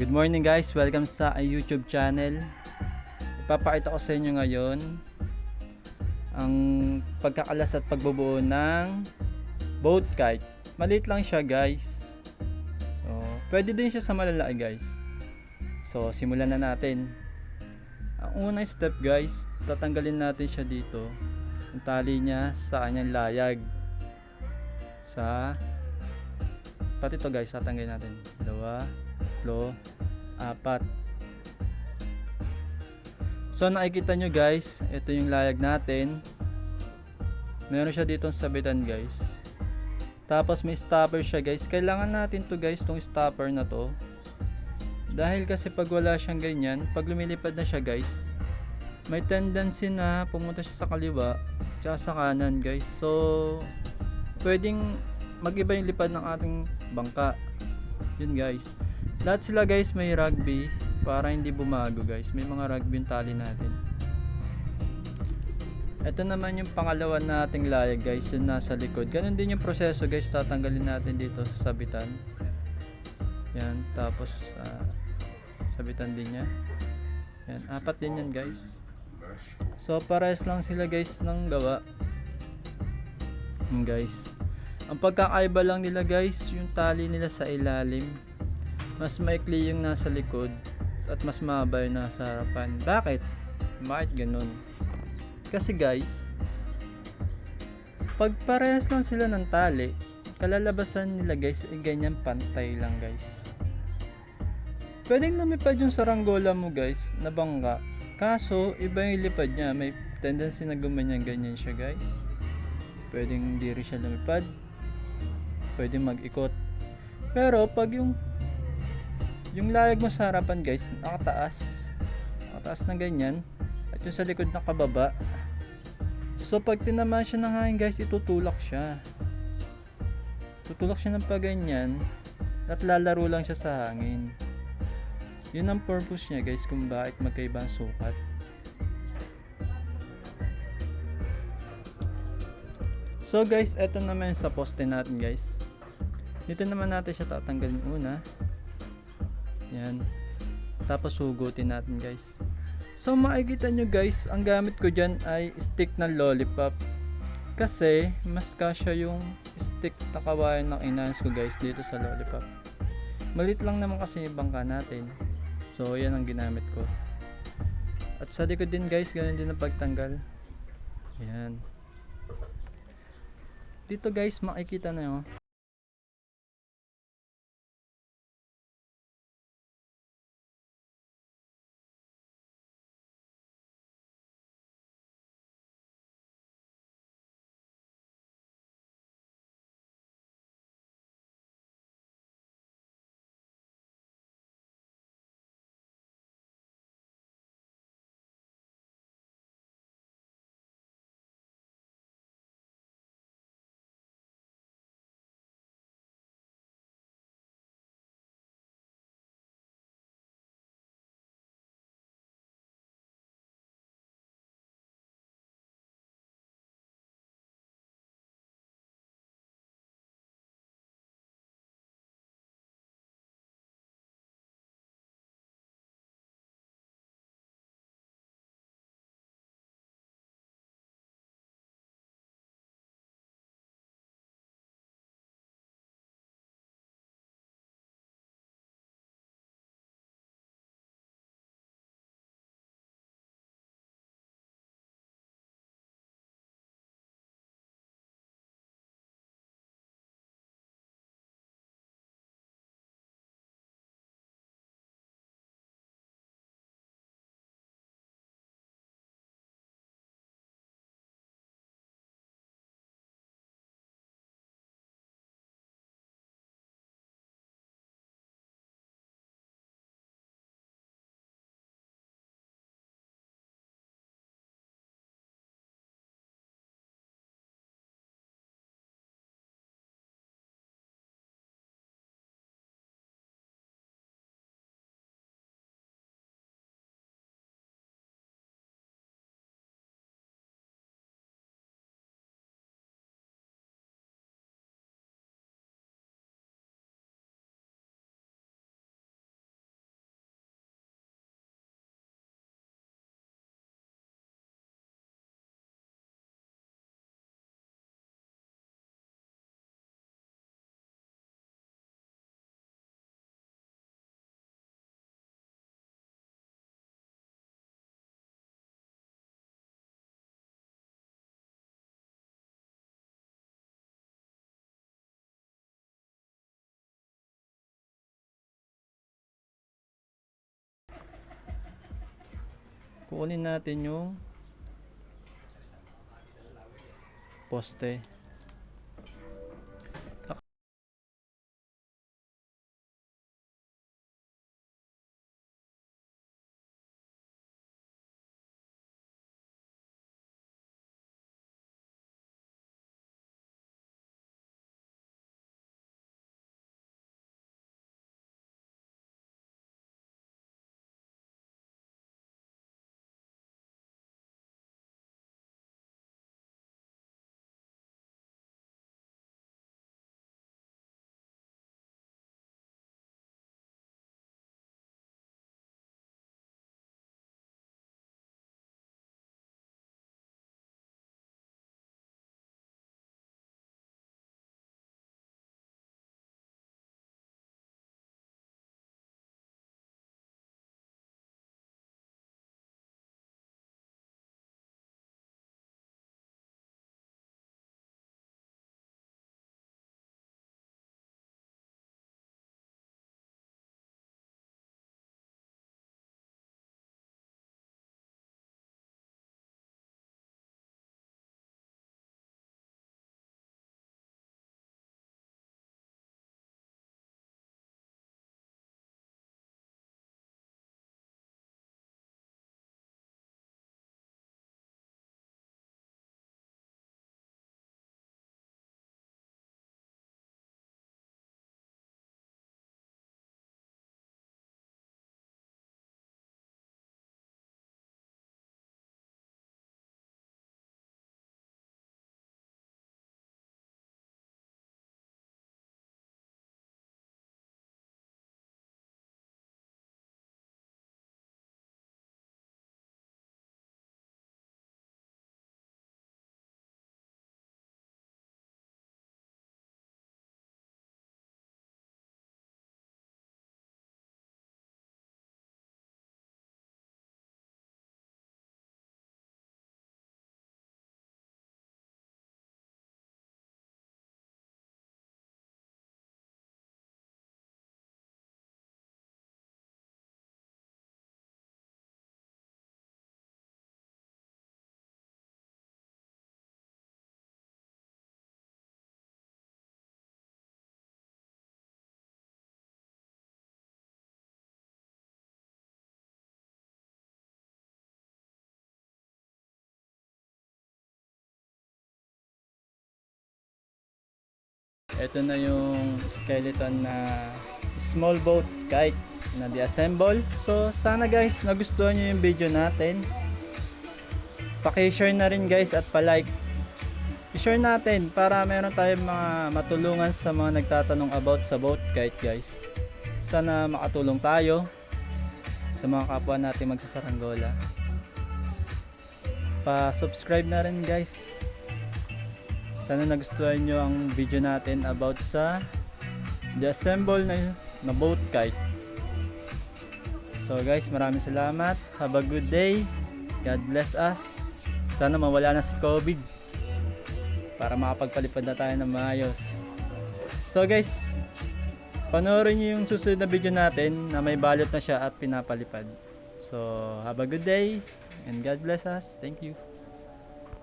Good morning guys, welcome sa YouTube channel. Ipapakita ko sa inyo ngayon ang pagkakalas at pagbubuo ng boat kite. Maliit lang siya guys. So, pwede din siya sa malalaki guys. So, simulan na natin. Ang unang step guys, tatanggalin natin siya dito. Ang tali niya sa kanyang layag. Sa pati to guys, tatanggalin natin. Dalawa, tatlo, apat. So nakikita nyo guys, ito yung layag natin. Meron siya dito sabitan guys. Tapos may stopper siya guys. Kailangan natin to guys, tong stopper na to. Dahil kasi pag wala siyang ganyan, pag lumilipad na siya guys, may tendency na pumunta siya sa kaliwa tsaka sa kanan guys. So, pwedeng mag-iba yung lipad ng ating bangka. Yun guys. Lahat sila guys may rugby para hindi bumago guys. May mga rugby yung tali natin. Ito naman yung pangalawa nating layag guys, yung nasa likod. Ganun din yung proseso guys, tatanggalin natin dito sa sabitan. Yan, tapos ah, sabitan din niya. Yan, apat din yan guys. So pares lang sila guys ng gawa. Yan guys. Ang pagkakaiba lang nila guys, yung tali nila sa ilalim. Mas maikli yung nasa likod at mas mahaba yung nasa harapan. Bakit? Bakit ganun? Kasi guys, pag parehas lang sila ng tali, kalalabasan nila guys ay ganyan pantay lang guys. Pwedeng lumipad yung saranggola mo guys na bangka. Kaso, iba yung lipad niya. May tendency na gumanyan ganyan siya guys. Pwedeng hindi rin siya lumipad. Pwedeng mag-ikot. Pero pag yung yung layag mo sa harapan guys, nakataas. Nakataas na ganyan. At yung sa likod nakababa. So pag tinamaan siya ng hangin guys, itutulak siya. Tutulak siya ng paganyan at lalaro lang siya sa hangin. Yun ang purpose niya guys kung bakit magkaiba ang sukat. So guys, eto naman sa poste natin guys. Dito naman natin siya tatanggalin una. Yan. Tapos hugutin natin guys. So makikita nyo guys, ang gamit ko dyan ay stick ng lollipop. Kasi mas kasya yung stick na kawayan ng inans ko guys dito sa lollipop. Malit lang naman kasi yung bangka natin. So yan ang ginamit ko. At sa likod din guys, ganun din ang pagtanggal. Yan. Dito guys, makikita na yun. Kukunin natin yung poste. Ito na yung skeleton na small boat kite na di-assemble. So, sana guys, nagustuhan nyo yung video natin. Paki-share na rin guys at pa-like. I-share natin para meron tayong mga matulungan sa mga nagtatanong about sa boat kite guys. Sana makatulong tayo sa mga kapwa natin magsasaranggola. Pa-subscribe na rin guys. Sana nagustuhan nyo ang video natin about sa the assemble na, na boat kite. So guys, maraming salamat. Have a good day. God bless us. Sana mawala na si COVID para makapagpalipad na tayo ng maayos. So guys, panoorin nyo yung susunod na video natin na may balot na siya at pinapalipad. So, have a good day and God bless us. Thank you.